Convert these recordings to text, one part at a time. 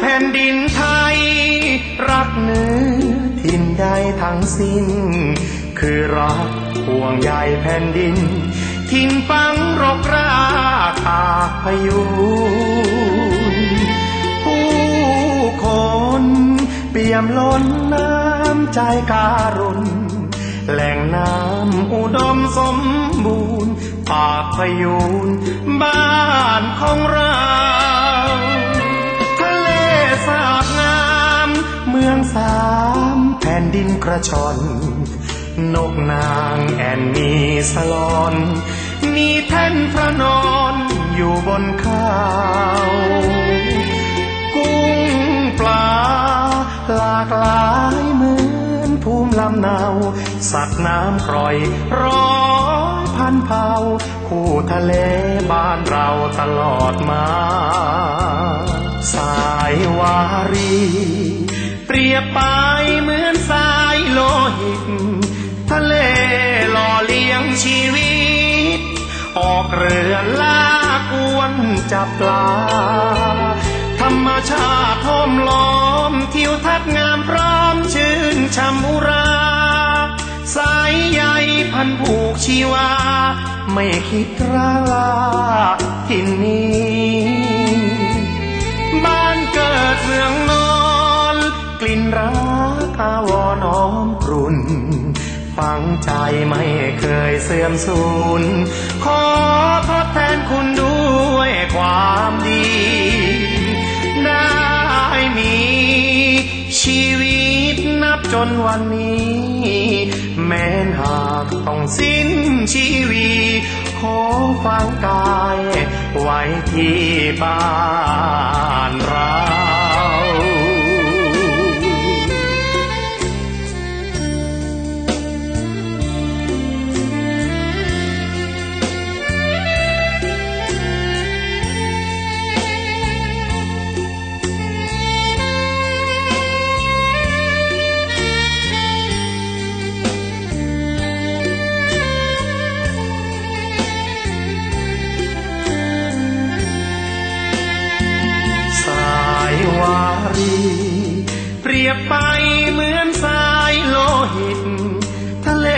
แผ่นดินไทย รักเนื้อถิ่นใดทั้งสิ้น คือรักห่วงใยแผ่นดินถิ่นฟังรกรากอากพยูนผู้คนเปี่ยมล้นน้ำใจการุณแหล่งน้ำอุดมสมบูรณ์ปากพยูนบ้านของเรา ดินกระชอน นกนางแอ่นมีสลอน มีแท่นพระนอนอยู่บนเขาว กุ้งปลาหลากหลายเหมือนภูมิลำเนา สัตว์น้ำกร่อยร้อยพันเผาคู่ทะเลบ้านเราตลอดมา สายวารี เปรียบปเชีวิต ออกเรือลากวนจับปลา ธรรมชาติห้อมล้อมทิวทัศน์งามพร้อมชื่นชมอุราสายใยพันผูกชีวา ไม่คิดราลาที่นี้บ้านเกิดเมืองนอน กลิ่นรักอาวรน้อมกรุ่น ฝังใจไม่เคยเสื่อมสูญ ขอทดแทนคุณด้วยความดี ได้มีชีวิตนับจนวันนี้ แม้นหากต้องสิ้นชีวีขอฟังกายไว้ที่บ้านเรา ยบไปเหมือนสายโลหิต ทะเล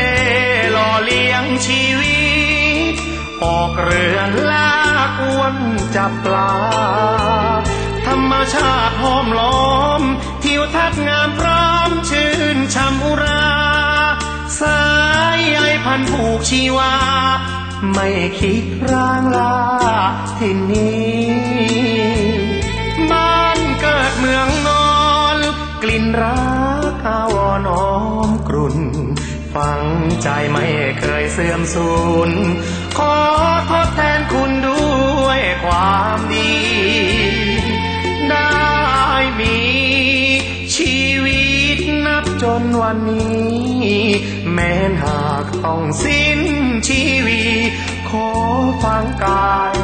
หล่อเลี้ยงชีวิต ออกเรือลากวนจับปลา ธรรมชาติห้อมล้อม ทิวทัศน์งามพร้อมชื่นชมอุรา สายใยพันผูกชีวา ไม่คิดร่างลาที่นี้ รักอาวรน้อมกรุ่นฝังใจไม่เคยเสื่อมสูญ ขอทดแทนคุณด้วยความดี ได้มีชีวิตนับจนวันนี้ แม้นหากต้องสิ้นชีวี ขอฟังกาย